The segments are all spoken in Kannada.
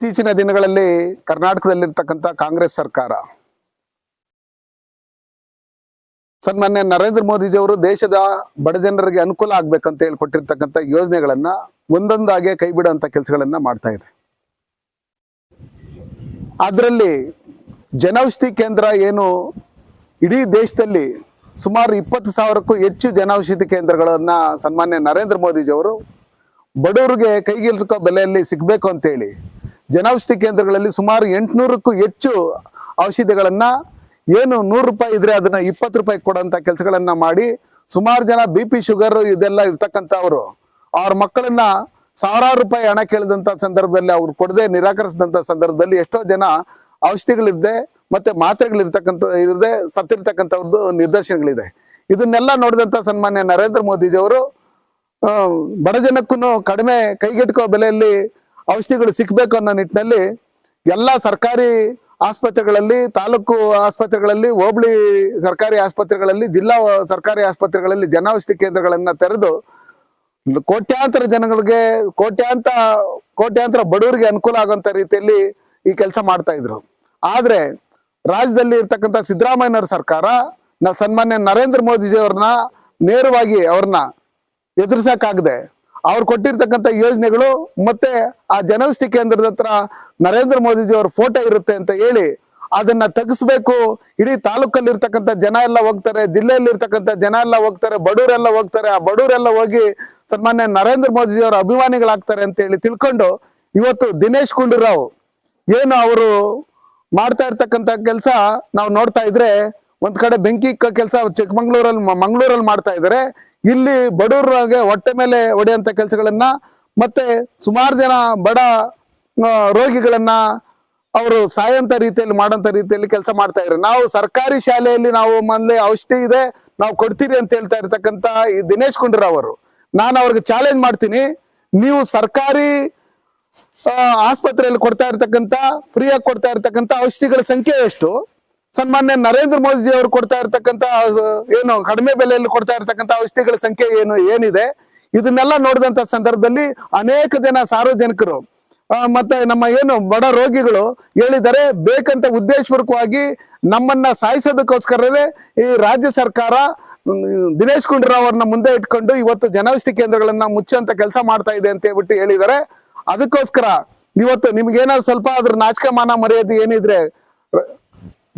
ಇತ್ತೀಚಿನ ದಿನಗಳಲ್ಲಿ ಕರ್ನಾಟಕದಲ್ಲಿರ್ತಕ್ಕಂಥ ಕಾಂಗ್ರೆಸ್ ಸರ್ಕಾರ. ಸನ್ಮಾನ್ಯ ನರೇಂದ್ರ ಮೋದಿಜಿಯವರು ದೇಶದ ಬಡ ಜನರಿಗೆ ಅನುಕೂಲ ಆಗ್ಬೇಕಂತ ಹೇಳಿ ಕೊಟ್ಟಿರ್ತಕ್ಕಂಥ ಯೋಜನೆಗಳನ್ನ ಒಂದೊಂದಾಗೆ ಕೈ ಬಿಡುವಂತ ಕೆಲಸಗಳನ್ನ ಮಾಡ್ತಾ ಇದೆ. ಅದರಲ್ಲಿ ಜನೌಷಧಿ ಕೇಂದ್ರ ಏನು ಇಡೀ ದೇಶದಲ್ಲಿ ಸುಮಾರು ಇಪ್ಪತ್ತು ಸಾವಿರಕ್ಕೂ ಹೆಚ್ಚು ಜನೌಷಧಿ ಕೇಂದ್ರಗಳನ್ನ ಸನ್ಮಾನ್ಯ ನರೇಂದ್ರ ಮೋದಿಜಿಯವರು ಬಡವರಿಗೆ ಕೈಗೆಲ್ಕೋ ಬೆಲೆಯಲ್ಲಿ ಸಿಗಬೇಕು ಅಂತೇಳಿ ಜನೌಷಧಿ ಕೇಂದ್ರಗಳಲ್ಲಿ ಸುಮಾರು ಎಂಟುನೂರಕ್ಕೂ ಹೆಚ್ಚು ಔಷಧಿಗಳನ್ನು ಏನು ನೂರು ರೂಪಾಯಿ ಇದ್ರೆ ಅದನ್ನ ಇಪ್ಪತ್ತು ರೂಪಾಯಿ ಕೊಡೋಂಥ ಕೆಲಸಗಳನ್ನ ಮಾಡಿ ಸುಮಾರು ಜನ ಬಿ ಪಿ ಶುಗರ್ ಇದೆಲ್ಲ ಇರ್ತಕ್ಕಂಥವ್ರು. ಅವ್ರ ಮಕ್ಕಳನ್ನ ಸಾವಿರಾರು ರೂಪಾಯಿ ಹಣ ಕೇಳಿದಂಥ ಸಂದರ್ಭದಲ್ಲಿ ಅವ್ರು ಕೊಡದೆ ನಿರಾಕರಿಸಿದಂಥ ಸಂದರ್ಭದಲ್ಲಿ ಎಷ್ಟೋ ಜನ ಔಷಧಿಗಳಿದ್ದೆ ಮತ್ತೆ ಮಾತ್ರೆಗಳಿರ್ತಕ್ಕಂಥ ಇರದೆ ಸತ್ತಿರ್ತಕ್ಕಂಥವ್ರದ್ದು ನಿದರ್ಶನಗಳಿದೆ ಇದನ್ನೆಲ್ಲ ನೋಡಿದಂಥ ಸನ್ಮಾನ್ಯ ನರೇಂದ್ರ ಮೋದಿಜಿಯವರು ಅವರು ಬಡ ಜನಕ್ಕೂ ಕಡಿಮೆ ಕೈಗೆಟುಕೋ ಬೆಲೆಯಲ್ಲಿ ಔಷಧಿಗಳು ಸಿಕ್ಬೇಕು ಅನ್ನೋ ನಿಟ್ಟಿನಲ್ಲಿ ಎಲ್ಲ ಸರ್ಕಾರಿ ಆಸ್ಪತ್ರೆಗಳಲ್ಲಿ, ತಾಲೂಕು ಆಸ್ಪತ್ರೆಗಳಲ್ಲಿ, ಹೋಬಳಿ ಸರ್ಕಾರಿ ಆಸ್ಪತ್ರೆಗಳಲ್ಲಿ, ಜಿಲ್ಲಾ ಸರ್ಕಾರಿ ಆಸ್ಪತ್ರೆಗಳಲ್ಲಿ ಜನೌಷಧಿ ಕೇಂದ್ರಗಳನ್ನ ತೆರೆದು ಕೋಟ್ಯಾಂತರ ಜನಗಳಿಗೆ, ಕೋಟ್ಯಾಂತ, ಕೋಟ್ಯಾಂತರ ಬಡವರಿಗೆ ಅನುಕೂಲ ಆಗುವಂತ ರೀತಿಯಲ್ಲಿ ಈ ಕೆಲಸ ಮಾಡ್ತಾ ಇದ್ರು. ಆದ್ರೆ ರಾಜ್ಯದಲ್ಲಿ ಇರ್ತಕ್ಕಂಥ ಸಿದ್ದರಾಮಯ್ಯನವ್ರ ಸರ್ಕಾರ ಸನ್ಮಾನ್ಯ ನರೇಂದ್ರ ಮೋದಿಜಿ ಅವ್ರನ್ನ ನೇರವಾಗಿ ಅವ್ರನ್ನ ಎದುರಿಸಕ್ಕಾಗದೆ ಅವ್ರು ಕೊಟ್ಟಿರ್ತಕ್ಕಂಥ ಯೋಜನೆಗಳು ಮತ್ತೆ ಆ ಜನೌಷಧಿ ಕೇಂದ್ರದ ಹತ್ರ ನರೇಂದ್ರ ಮೋದಿಜಿ ಅವ್ರ ಫೋಟೋ ಇರುತ್ತೆ ಅಂತ ಹೇಳಿ ಅದನ್ನ ತೆಗಿಸ್ಬೇಕು. ಇಡೀ ತಾಲೂಕಲ್ಲಿ ಇರ್ತಕ್ಕಂಥ ಜನ ಎಲ್ಲ ಹೋಗ್ತಾರೆ ಜಿಲ್ಲೆಯಲ್ಲಿ ಇರ್ತಕ್ಕಂಥ ಜನ ಎಲ್ಲ ಹೋಗ್ತಾರೆ, ಬಡವರೆಲ್ಲ ಹೋಗ್ತಾರೆ. ಆ ಬಡವರೆಲ್ಲ ಹೋಗಿ ಸನ್ಮಾನ್ಯ ನರೇಂದ್ರ ಮೋದಿಜಿ ಅವರ ಅಭಿಮಾನಿಗಳಾಗ್ತಾರೆ ಅಂತ ಹೇಳಿ ತಿಳ್ಕೊಂಡು ಇವತ್ತು ದಿನೇಶ್ ಗುಂಡೂರಾವ್ ಏನು ಅವರು ಮಾಡ್ತಾ ಇರ್ತಕ್ಕಂಥ ಕೆಲಸ ನಾವು ನೋಡ್ತಾ ಇದ್ರೆ ಒಂದ್ ಕಡೆ ಬೆಂಕಿ ಕೆಲಸ ಚಿಕ್ಕಮಂಗ್ಳೂರಲ್ಲಿ ಮಂಗ್ಳೂರಲ್ಲಿ ಮಾಡ್ತಾ ಇದ್ದಾರೆ ಇಲ್ಲಿ ಬಡವರಿಗೆ ಹೊಟ್ಟೆ ಮೇಲೆ ಹೊಡೆಯಂತ ಕೆಲಸಗಳನ್ನ ಮತ್ತೆ ಸುಮಾರು ಜನ ಬಡ ರೋಗಿಗಳನ್ನ ಅವರು ಸಾಯಂತ ರೀತಿಯಲ್ಲಿ ಮಾಡೋಂಥ ರೀತಿಯಲ್ಲಿ ಕೆಲಸ ಮಾಡ್ತಾ ಇದ್ದಾರೆ ನಾವು ಸರ್ಕಾರಿ ಶಾಲೆಯಲ್ಲಿ ನಾವು ಮೊದಲೇ ಔಷಧಿ ಇದೆ, ನಾವು ಕೊಡ್ತೀರಿ ಅಂತ ಹೇಳ್ತಾ ಇರ್ತಕ್ಕಂಥ ಈ ದಿನೇಶ್ ಗುಂಡೂರಾವ್ ಅವರು. ನಾನು ಅವ್ರಿಗೆ ಚಾಲೆಂಜ್ ಮಾಡ್ತೀನಿ, ನೀವು ಸರ್ಕಾರಿ ಆಸ್ಪತ್ರೆಯಲ್ಲಿ ಕೊಡ್ತಾ ಇರ್ತಕ್ಕಂಥ ಫ್ರೀಯಾಗಿ ಕೊಡ್ತಾ ಇರ್ತಕ್ಕಂಥ ಔಷಧಿಗಳ ಸಂಖ್ಯೆ ಎಷ್ಟು? ಸನ್ಮಾನ್ಯ ನರೇಂದ್ರ ಮೋದಿಜಿ ಅವರು ಕೊಡ್ತಾ ಇರ್ತಕ್ಕಂತ ಏನು ಕಡಿಮೆ ಬೆಲೆಯಲ್ಲಿ ಕೊಡ್ತಾ ಇರ್ತಕ್ಕಂತ ಔಷಧಿಗಳ ಸಂಖ್ಯೆ ಏನು, ಏನಿದೆ? ಇದನ್ನೆಲ್ಲ ನೋಡಿದಂತ ಸಂದರ್ಭದಲ್ಲಿ ಅನೇಕ ಜನ ಸಾರ್ವಜನಿಕರು ಮತ್ತೆ ನಮ್ಮ ಏನು ಬಡ ರೋಗಿಗಳು ಹೇಳಿದರೆ ಬೇಕಂತ ಉದ್ದೇಶಪೂರ್ವಕವಾಗಿ ನಮ್ಮನ್ನ ಸಾಯಿಸೋದಕ್ಕೋಸ್ಕರವೇ ಈ ರಾಜ್ಯ ಸರ್ಕಾರ ದಿನೇಶ್ ಗುಂಡೂರಾವ್ ಅವ್ರನ್ನ ಮುಂದೆ ಇಟ್ಕೊಂಡು ಇವತ್ತು ಜನೌಷಧಿ ಕೇಂದ್ರಗಳನ್ನ ಮುಚ್ಚಂತ ಕೆಲಸ ಮಾಡ್ತಾ ಇದೆ ಅಂತ ಹೇಳ್ಬಿಟ್ಟು ಹೇಳಿದ್ದಾರೆ ಅದಕ್ಕೋಸ್ಕರ ಇವತ್ತು ನಿಮ್ಗೇನಾದ್ರು ಸ್ವಲ್ಪ ಅದ್ರ ನಾಚಿಕೆ ಮಾನ ಮರ್ಯಾದೆ ಏನಿದ್ರೆ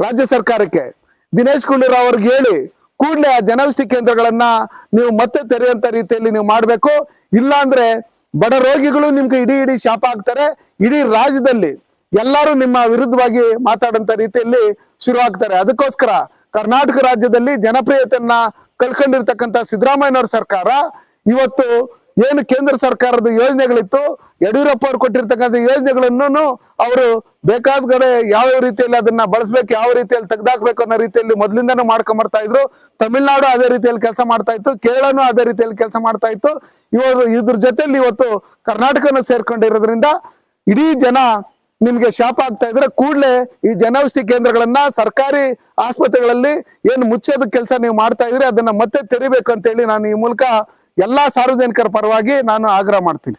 ರಾಜ್ಯ ಸರ್ಕಾರಕ್ಕೆ. ದಿನೇಶ್ ಗುಂಡೂರಾವ್ ಅವ್ರಿಗೆ ಹೇಳಿ, ಕೂಡಲೇ ಆ ಜನೌಷಧಿ ಕೇಂದ್ರಗಳನ್ನ ನೀವು ಮತ್ತೆ ತೆರೆಯುವಂತ ರೀತಿಯಲ್ಲಿ ನೀವು ಮಾಡಬೇಕು. ಇಲ್ಲಾಂದ್ರೆ ಬಡ ರೋಗಿಗಳು ನಿಮ್ಗೆ ಇಡೀ ಇಡೀ ಶಾಪ ಆಗ್ತಾರೆ. ಇಡೀ ರಾಜ್ಯದಲ್ಲಿ ಎಲ್ಲರೂ ನಿಮ್ಮ ವಿರುದ್ಧವಾಗಿ ಮಾತಾಡಂತ ರೀತಿಯಲ್ಲಿ ಶುರು ಆಗ್ತಾರೆ ಅದಕ್ಕೋಸ್ಕರ ಕರ್ನಾಟಕ ರಾಜ್ಯದಲ್ಲಿ ಜನಪ್ರಿಯತೆಯನ್ನ ಕಳ್ಕೊಂಡಿರ್ತಕ್ಕಂಥ ಸಿದ್ದರಾಮಯ್ಯನವ್ರ ಸರ್ಕಾರ ಇವತ್ತು ಏನು ಕೇಂದ್ರ ಸರ್ಕಾರದ ಯೋಜನೆಗಳಿತ್ತು? ಯಡಿಯೂರಪ್ಪ ಅವ್ರು ಕೊಟ್ಟಿರ್ತಕ್ಕಂಥ ಯೋಜನೆಗಳನ್ನು ಅವರು ಬೇಕಾದ ಕಡೆ ಯಾವ ರೀತಿಯಲ್ಲಿ ಅದನ್ನ ಬಳಸ್ಬೇಕು, ಯಾವ ರೀತಿಯಲ್ಲಿ ತೆಗೆದಾಕ್ಬೇಕು ಅನ್ನೋ ರೀತಿಯಲ್ಲಿ ಮೊದಲಿಂದನೂ ಮಾಡ್ಕೊಂಡ್ ಬರ್ತಾ ಇದ್ರು. ತಮಿಳ್ನಾಡು ಅದೇ ರೀತಿಯಲ್ಲಿ ಕೆಲಸ ಮಾಡ್ತಾ ಇತ್ತು, ಕೇರಳನೂ ಅದೇ ರೀತಿಯಲ್ಲಿ ಕೆಲಸ ಮಾಡ್ತಾ ಇತ್ತು. ಇವರು ಇದ್ರ ಜೊತೆಯಲ್ಲಿ ಇವತ್ತು ಕರ್ನಾಟಕನ ಸೇರ್ಕೊಂಡಿರೋದ್ರಿಂದ ಇಡೀ ಜನ ನಿಮ್ಗೆ ಶಾಪ ಆಗ್ತಾ ಇದ್ರೆ ಕೂಡಲೇ ಈ ಜನೌಷಧಿ ಕೇಂದ್ರಗಳನ್ನ ಸರ್ಕಾರಿ ಆಸ್ಪತ್ರೆಗಳಲ್ಲಿ ಏನು ಮುಚ್ಚೋದ ಕೆಲಸ ನೀವು ಮಾಡ್ತಾ ಇದ್ರೆ ಅದನ್ನ ಮತ್ತೆ ತೆರಿಬೇಕು ಅಂತ ಹೇಳಿ ನಾನು ಈ ಮೂಲಕ ಎಲ್ಲಾ ಸಾರ್ವಜನಿಕರ ಪರವಾಗಿ ನಾನು ಆಗ್ರಹ ಮಾಡ್ತೀನಿ.